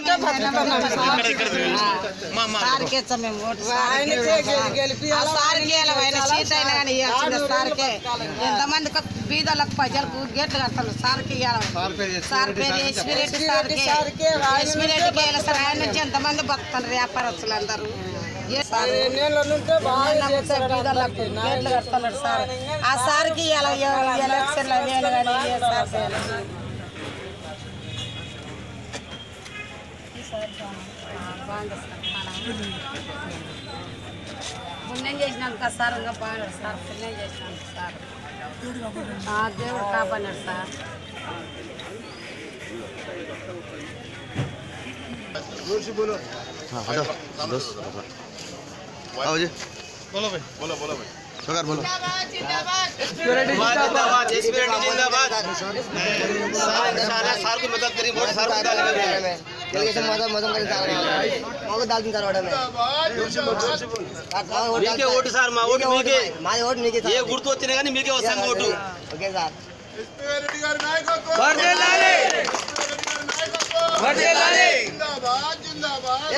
ఉంటే బతుకుతున్నాం సార్. సార్కే ఇచ్చాం మేము ఓటు సార్కే ఇవ్వాలి. ఆ సార్కే ఇలా ఆయన సీట్ అయినా కానీ ఇవ్వాల్సిందే సార్కే ఎంతమంది బీదలకు ప్రజలకు గేట్లు కడతాను సార్కి ఇవ్వాలి సార్ పేరు ఎస్పీ రెడ్డి సార్కే ఎస్పీ రెడ్డికి ఇవ్వాలి సార్ ఆయన నుంచి ఎంతమంది బతుకుతారు వ్యాపారస్తులు అందరూ ఏ సార్ నమ్మితే బీదలకు గేట్లు కడుతున్నాడు సార్ ఆ సార్కి ఇలా ఎలక్షన్లు వేలు కానీ ఏ సార్ చేయాలి పుణ్యం చేసినాను కదా సార్ ఇంకా బాగున్నాడు సార్ పుణ్యం చేసినాను సార్ ఆ, దేవుడు కాపాడాడు సార్ हाँ हटो दोस्त आओ जी बोलो भाई बोलो बोलो भाई सरकार बोलो। सार को जिंदाबाद जिंदाबाद।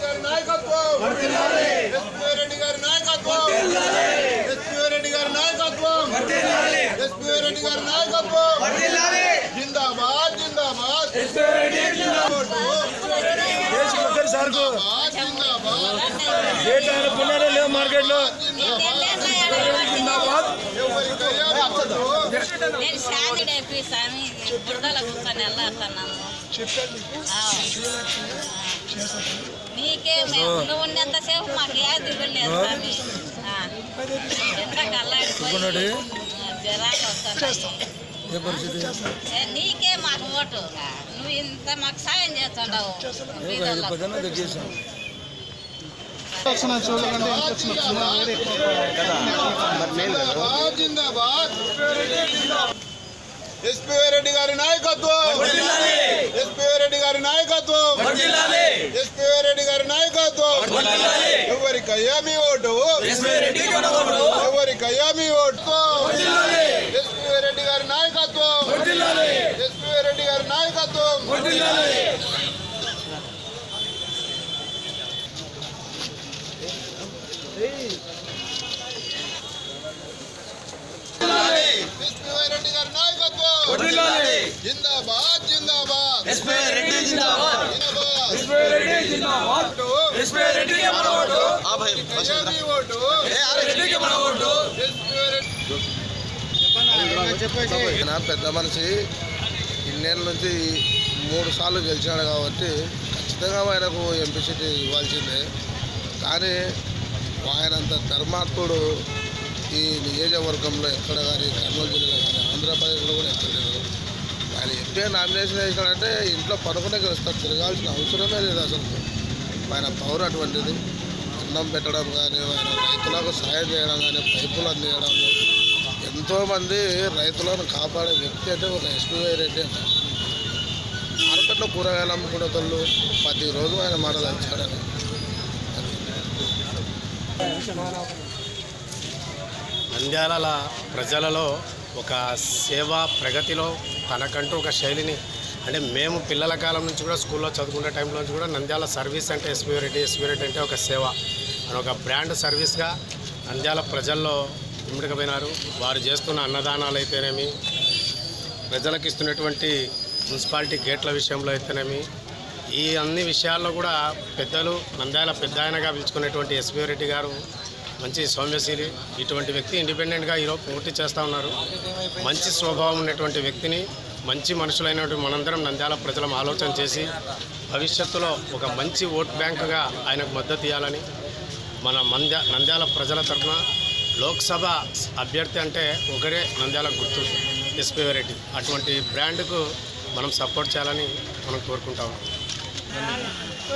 రెడ్డి గారి నాయకత్వం! ఎస్పీ రెడ్డి గారి నాయకత్వం! ఎస్పీ రెడ్డి గారి నాయకత్వం! ఎస్పీ రెడ్డి గారి నాయకత్వం! జిందాబాద్ జిందాబాద్! జిందాబాద్! జిందాబాద్ లేవు మార్కెట్లో? నేను శాంతి డైపీ స్వామి బురదల కూర్చొని నీకే మేము నువ్వు ఉన్నంతసేపు మాకు ఏ దిగులు లేదు స్వామి. ఆ. ఎంత కల్లాడిపోయి జ్వరాలు వస్తున్నాయి ఏ, నీకే మాకు ఓటు. నువ్వు ఇంత మాకు సాయం చేస్తుండవు. బీదోళ్ళకు. జిందాబాద్ జిందాబాద్ ఎస్పీ రెడ్డి గారి నాయకత్వం ఎస్పీ రెడ్డి గారి నాయకత్వం ఎస్పీ రెడ్డి గారి నాయకత్వం ఎవరికయ్యా మీ ఓటు ఎవరికయ్యా మీ ఓటు ఎస్పీ రెడ్డి గారి నాయకత్వం ఎస్పీ రెడ్డి గారి నాయకత్వం పెద్ద మనిషి ఇన్నేళ్ళ నుంచి మూడు సార్లు గెలిచినాడు కాబట్టి ఖచ్చితంగా ఆయనకు ఎంపీ సీట్ ఇవ్వాల్సిందే కానీ ఆయనంత ధర్మాత్ముడు ఈ నియోజకవర్గంలో ఎక్కడ కానీ కర్నూలు జిల్లాలో కానీ ఆంధ్రప్రదేశ్లో కూడా ఎక్కడ లేదు ఆయన ఎంపీ నామినేషన్ వేసినాడంటే ఇంట్లో పడుకునే గెలుస్తారు తిరగాల్సిన అవసరమే లేదు అసలు. ఆయన పవర్ అటువంటిది. అన్నం పెట్టడం కానీ ఆయన రైతులకు సాయం చేయడం కానీ పైపులు అందించడం ఎంతోమంది రైతులను కాపాడే వ్యక్తి అంటే ఒక ఎస్పీవై రెడ్డి అంటే. మార్కెట్లో కూరగాయలు అమ్ముకునేటోళ్ళు ప్రతిరోజు ఆయన మాట తెచ్చాడని నంద్యాల ప్రజలలో ఒక సేవా ప్రగతిలో తనకంటూ ఒక శైలిని అంటే మేము పిల్లల కాలం నుంచి కూడా స్కూల్లో చదువుకునే టైంలో నుంచి కూడా నంద్యాల సర్వీస్ అంటే ఎస్పీ రెడ్డి ఎస్పీ రెడ్డి అంటే ఒక సేవ. అని ఒక బ్రాండ్ సర్వీస్గా నంద్యాల ప్రజల్లో ఇమిడకపోయినారు వారు చేస్తున్న అన్నదానాలు అయితేనేమి ప్రజలకు ఇస్తున్నటువంటి మున్సిపాలిటీ గేట్ల విషయంలో అయితేనేమి ఈ అన్ని విషయాల్లో కూడా పెద్దలు నంద్యాల పెద్ద ఆయనగా పిలుచుకునేటువంటి ఎస్పీ రెడ్డి గారు మంచి సౌమ్యశీలి. ఇటువంటి వ్యక్తి ఇండిపెండెంట్గా ఈరోజు పోటీ చేస్తూ ఉన్నారు. మంచి స్వభావం ఉన్నటువంటి వ్యక్తిని మంచి మనుషులైనటువంటి మనందరం నంద్యాల ప్రజలం ఆలోచన చేసి భవిష్యత్తులో ఒక మంచి ఓట్ బ్యాంకుగా ఆయనకు మద్దతు ఇవ్వాలని మన మంద్య నంద్యాల ప్రజల తరఫున లోక్సభ అభ్యర్థి అంటే ఒకరే నంద్యాల గుర్తు ఎస్పీ రెడ్డి అటువంటి బ్రాండ్కు మనం సపోర్ట్ చేయాలని మనం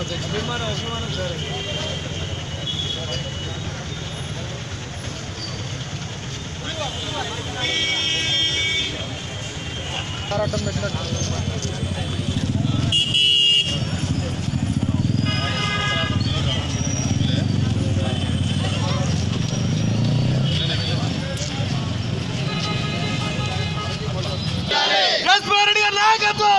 అభిమానం అభిమానం సార్ పోరాటం పెట్టినట్టు నాయకత్వం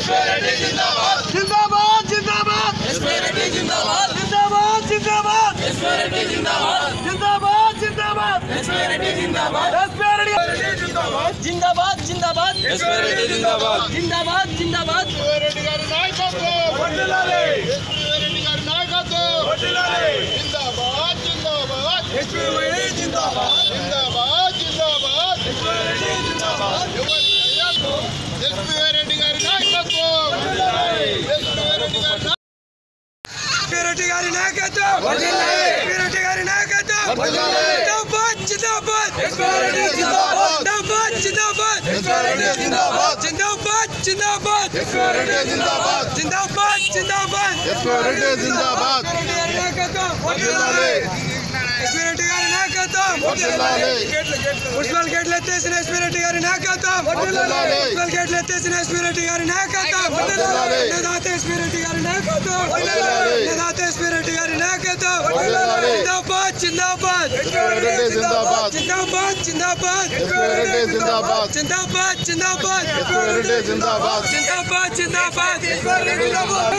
విశ్వరెడ్డి జిందాబాద్ జిందాబాద్ జిందాబాద్ విశ్వరెడ్డి జిందాబాద్ జిందాబాద్ జిందాబాద్ విశ్వరెడ్డి జిందాబాద్ జిందాబాద్ జిందాబాద్ విశ్వరెడ్డి జిందాబాద్ విశ్వరెడ్డి జిందాబాద్ జిందాబాద్ జిందాబాద్ విశ్వరెడ్డి జిందాబాద్ జిందాబాద్ జిందాబాద్ విశ్వరెడ్డి గారి నాయకత్వం జిందాబాద్ నాయకత్వం రెడ్డి గారి నాయకత్వం జిందాబాద్ జిందాబాద్ జిందాబాద్ జిందాబాద్ జిందాబాద్ జిందాబాద్ జిందాబాద్ జిందాబాద్ జిందాబాద్ జిందాబాద్ రెడ్డి గారి నాయకత్వం ఎస్పీ రెడ్డి గారి నాయకత్వం మున్సిపల్ గేట్లు ఎత్తేసిన ఎస్పీ రెడ్డి గారి నాయకత్వం మున్సిపల్ గేట్లు ఎత్తేసిన ఎస్పీ రెడ్డి గారి నాయకత్వం నిదాత ఎస్పీ రెడ్డి గారి నాయకత్వం నిదాత ఎస్పీ రెడ్డి ಜಿಂದಾಬಾದ್ ಜಿಂದಾಬಾದ್ ಜಿಂದಾಬಾದ್ ಜಿಂದಾಬಾದ್ ಜಿಂದಾಬಾದ್ ಜಿಂದಾಬಾದ್ ಜಿಂದಾಬಾದ್ ಜಿಂದಾಬಾದ್ ಜಿಂದಾಬಾದ್ ಜಿಂದಾಬಾದ್ ಜಿಂದಾಬಾದ್